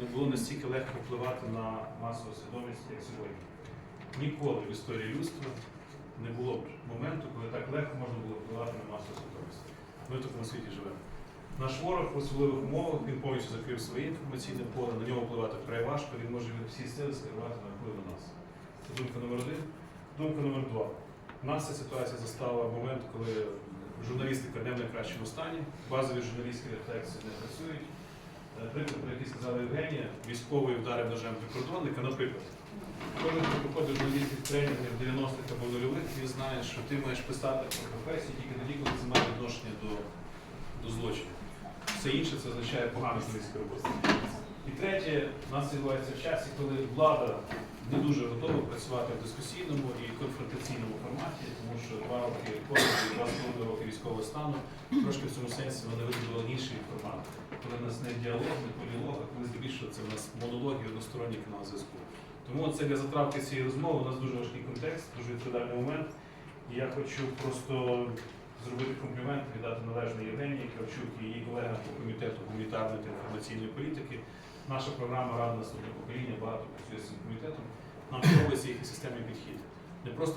не було настільки легко впливати на масову свідомість, як сьогодні. Ніколи в історії людства не було б моменту, коли так легко можна було впливати на масову свідомість. Ми в такому світі живемо. Наш ворог в особливих умовах він повністю закрив своє інформаційне поле, на нього впливати вкрай важко, він може всі сили скерувати на вплив на нас. Це думка номер один. Думка номер два. Нас ця ситуація застала в момент, коли журналістика не в найкращому стані, базові журналістські рефлексії не працюють. Приклад, про який сказала Євгенія, військовий вдарив ножем прикордонника, наприклад. Кожен, хто проходить журналістських тренінгів 90-х або нульових, він знає, що ти маєш писати про професію тільки тоді, коли це має відношення до, до злочину. Все інше це означає погану журналістську роботу. І третє, у нас відбувається в часі, коли влада не дуже готова працювати в дискусійному і конфронтаційному форматі, тому що два роки ковіду, два роки військового стану трошки в цьому сенсі вони вибудували інший формат. Не діалог, не полілог, а коли здебільшого це в нас монолог і односторонній канал зв'язку. Тому це для затравки цієї розмови у нас дуже важкий контекст, дуже відповідальний момент. І я хочу просто зробити комплімент, віддати належне Євгенії Кравчук і її колегам по комітету гуманітарної та інформаційної політики. Наша програма Рада наступне покоління багато працює з цим комітетом. Нам подобається їхній системний підхід. Не просто